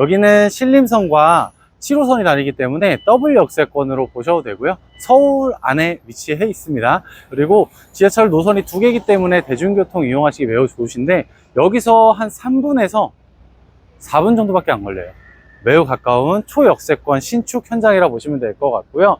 여기는 신림선과 7호선이 다니기 때문에 더블 역세권으로 보셔도 되고요. 서울 안에 위치해 있습니다. 그리고 지하철 노선이 두 개이기 때문에 대중교통 이용하시기 매우 좋으신데 여기서 한 3분에서 4분 정도밖에 안 걸려요. 매우 가까운 초역세권 신축 현장이라 보시면 될 것 같고요.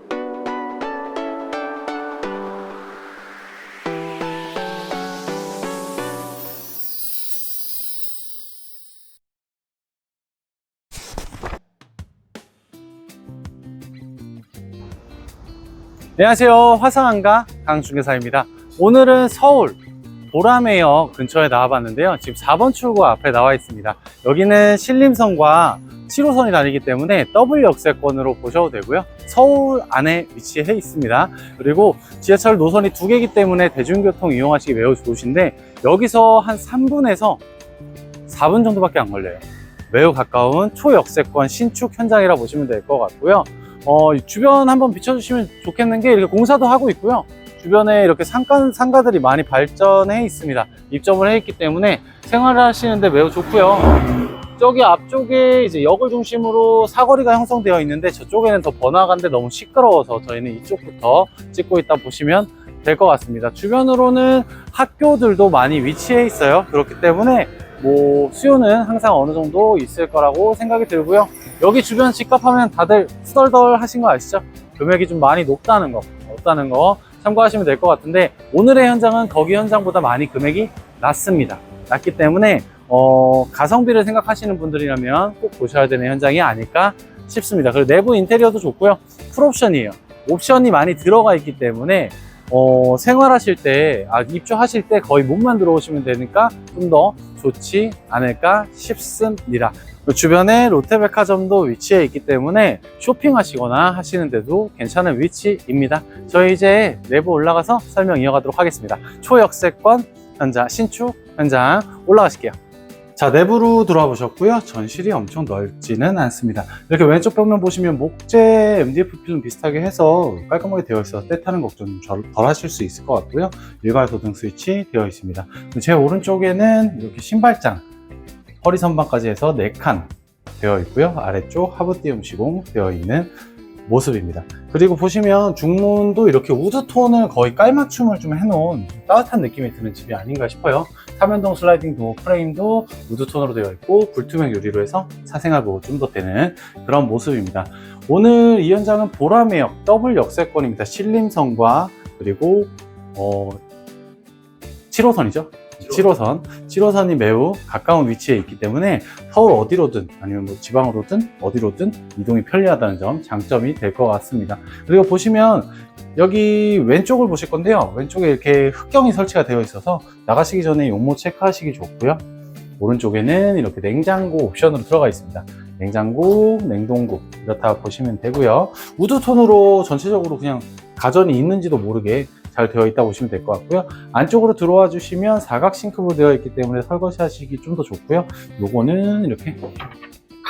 안녕하세요. 화상한가 강중개사입니다. 오늘은 서울 보라매역 근처에 나와봤는데요. 지금 4번 출구 앞에 나와 있습니다. 여기는 신림선과 7호선이 다니기 때문에 더블 역세권으로 보셔도 되고요. 서울 안에 위치해 있습니다. 그리고 지하철 노선이 두 개이기 때문에 대중교통 이용하시기 매우 좋으신데 여기서 한 3분에서 4분 정도밖에 안 걸려요. 매우 가까운 초역세권 신축 현장이라 보시면 될 것 같고요. 어, 주변 한번 비춰주시면 좋겠는 게 이렇게 공사도 하고 있고요. 주변에 이렇게 상가, 상가들이 많이 발전해 있습니다. 입점을 해 있기 때문에 생활하시는데 매우 좋고요. 저기 앞쪽에 이제 역을 중심으로 사거리가 형성되어 있는데 저쪽에는 더 번화가인데 너무 시끄러워서 저희는 이쪽부터 찍고 있다 보시면 될 것 같습니다. 주변으로는 학교들도 많이 위치해 있어요. 그렇기 때문에 뭐 수요는 항상 어느 정도 있을 거라고 생각이 들고요. 여기 주변 집값 하면 다들 수덜덜 하신 거 아시죠? 금액이 좀 많이 높다는 거, 높다는 거 참고하시면 될 것 같은데 오늘의 현장은 거기 현장보다 많이 금액이 낮습니다. 낮기 때문에 어, 가성비를 생각하시는 분들이라면 꼭 보셔야 되는 현장이 아닐까 싶습니다. 그리고 내부 인테리어도 좋고요. 풀옵션이에요. 옵션이 많이 들어가 있기 때문에 어, 생활하실 때, 아, 입주하실 때 거의 몸만 들어오시면 되니까 좀 더 좋지 않을까 싶습니다. 그 주변에 롯데백화점도 위치해 있기 때문에 쇼핑하시거나 하시는데도 괜찮은 위치입니다. 저희 이제 내부 올라가서 설명 이어가도록 하겠습니다. 초역세권 현장, 신축 현장 올라가실게요. 자, 내부로 들어와 보셨고요. 전실이 엄청 넓지는 않습니다. 이렇게 왼쪽 벽면 보시면 목재 MDF 필름 비슷하게 해서 깔끔하게 되어 있어서 때 타는 걱정 좀덜 하실 수 있을 것 같고요. 일괄 도등 스위치 되어 있습니다. 제 오른쪽에는 이렇게 신발장, 허리 선반까지 해서 4칸 되어 있고요. 아래쪽 하부 띄움 시공 되어 있는 모습입니다. 그리고 보시면 중문도 이렇게 우드톤을 거의 깔맞춤을 좀 해놓은 따뜻한 느낌이 드는 집이 아닌가 싶어요. 삼연동 슬라이딩 도어 프레임도 우드톤으로 되어 있고 불투명 유리로 해서 사생활 보호 좀 더 되는 그런 모습입니다. 오늘 이 현장은 보라매역 더블 역세권입니다. 신림선과 그리고 어, 7호선이죠. 7호선, 7호선이 매우 가까운 위치에 있기 때문에 서울 어디로든 아니면 뭐 지방으로든 어디로든 이동이 편리하다는 점 장점이 될 것 같습니다. 그리고 보시면 여기 왼쪽을 보실 건데요. 왼쪽에 이렇게 흙경이 설치가 되어 있어서 나가시기 전에 용모 체크하시기 좋고요. 오른쪽에는 이렇게 냉장고 옵션으로 들어가 있습니다. 냉장고, 냉동고 이렇다 보시면 되고요. 우드톤으로 전체적으로 그냥 가전이 있는지도 모르게 잘 되어 있다고 보시면 될 것 같고요. 안쪽으로 들어와 주시면 사각 싱크로 되어 있기 때문에 설거지 하시기 좀 더 좋고요. 요거는 이렇게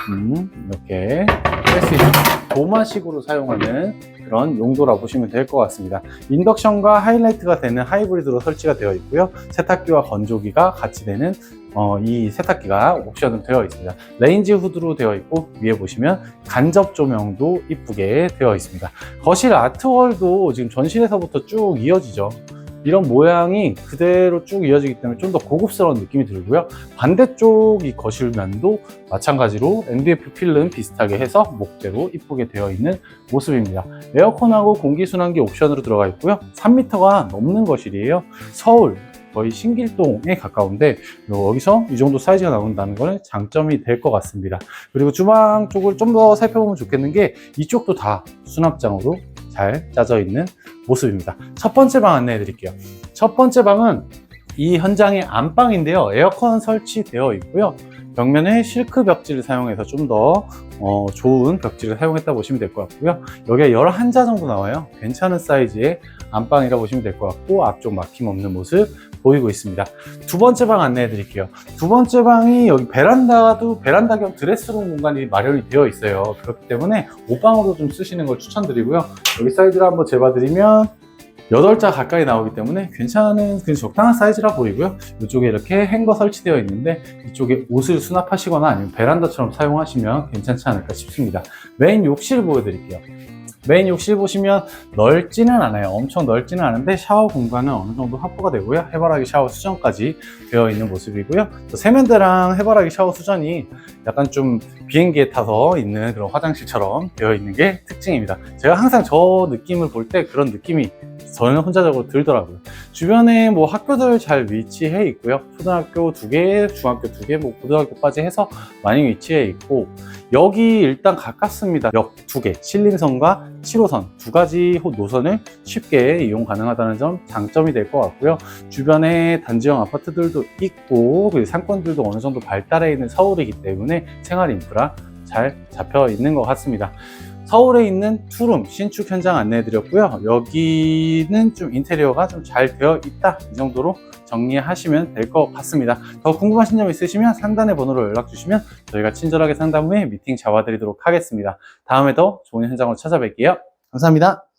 음, 이렇게 할수 있는 도마식으로 사용하는 그런 용도라 보시면 될 것 같습니다. 인덕션과 하이라이트가 되는 하이브리드로 설치가 되어 있고요. 세탁기와 건조기가 같이 되는 어, 이 세탁기가 옵션으로 되어 있습니다. 레인지 후드로 되어 있고 위에 보시면 간접 조명도 이쁘게 되어 있습니다. 거실 아트월도 지금 전실에서부터 쭉 이어지죠. 이런 모양이 그대로 쭉 이어지기 때문에 좀 더 고급스러운 느낌이 들고요. 반대쪽 이 거실면도 마찬가지로 MDF 필름 비슷하게 해서 목재로 이쁘게 되어 있는 모습입니다. 에어컨하고 공기순환기 옵션으로 들어가 있고요. 3m가 넘는 거실이에요. 서울 거의 신길동에 가까운데 여기서 이 정도 사이즈가 나온다는 것은 장점이 될 것 같습니다. 그리고 주방 쪽을 좀 더 살펴보면 좋겠는 게 이쪽도 다 수납장으로 잘 짜져 있는 모습입니다. 첫 번째 방 안내해 드릴게요. 첫 번째 방은 이 현장의 안방인데요. 에어컨 설치되어 있고요. 벽면에 실크 벽지를 사용해서 좀더 어, 좋은 벽지를 사용했다 보시면 될 것 같고요. 여기에 11자 정도 나와요. 괜찮은 사이즈의 안방이라 보시면 될 것 같고 앞쪽 막힘 없는 모습 보이고 있습니다. 두 번째 방 안내해 드릴게요. 두 번째 방이 여기 베란다도 베란다 겸 드레스룸 공간이 마련이 되어 있어요. 그렇기 때문에 옷방으로 좀 쓰시는 걸 추천드리고요. 여기 사이드를 한번 재봐드리면 8자 가까이 나오기 때문에 괜찮은 그 적당한 사이즈라 보이고요. 이쪽에 이렇게 행거 설치되어 있는데 이쪽에 옷을 수납하시거나 아니면 베란다처럼 사용하시면 괜찮지 않을까 싶습니다. 메인 욕실 보여드릴게요. 메인 욕실 보시면 넓지는 않아요. 엄청 넓지는 않은데 샤워 공간은 어느 정도 확보가 되고요. 해바라기 샤워 수전까지 되어 있는 모습이고요. 또 세면대랑 해바라기 샤워 수전이 약간 좀 비행기에 타서 있는 그런 화장실처럼 되어 있는 게 특징입니다. 제가 항상 저 느낌을 볼 때 그런 느낌이 저는 혼자적으로 들더라고요. 주변에 뭐 학교들 잘 위치해 있고요. 초등학교 두 개, 중학교 두 개, 뭐 고등학교까지 해서 많이 위치해 있고 여기 일단 가깝습니다. 역 두 개, 신림선과 7호선 두 가지 호- 노선을 쉽게 이용 가능하다는 점 장점이 될 것 같고요. 주변에 단지형 아파트들도 있고 그리고 상권들도 어느 정도 발달해 있는 서울이기 때문에 생활 인프라 잘 잡혀 있는 것 같습니다. 서울에 있는 투룸 신축 현장 안내해 드렸고요. 여기는 좀 인테리어가 좀 잘 되어 있다. 이 정도로 정리하시면 될 것 같습니다. 더 궁금하신 점 있으시면 상단의 번호로 연락 주시면 저희가 친절하게 상담 후에 미팅 잡아드리도록 하겠습니다. 다음에 더 좋은 현장으로 찾아뵐게요. 감사합니다.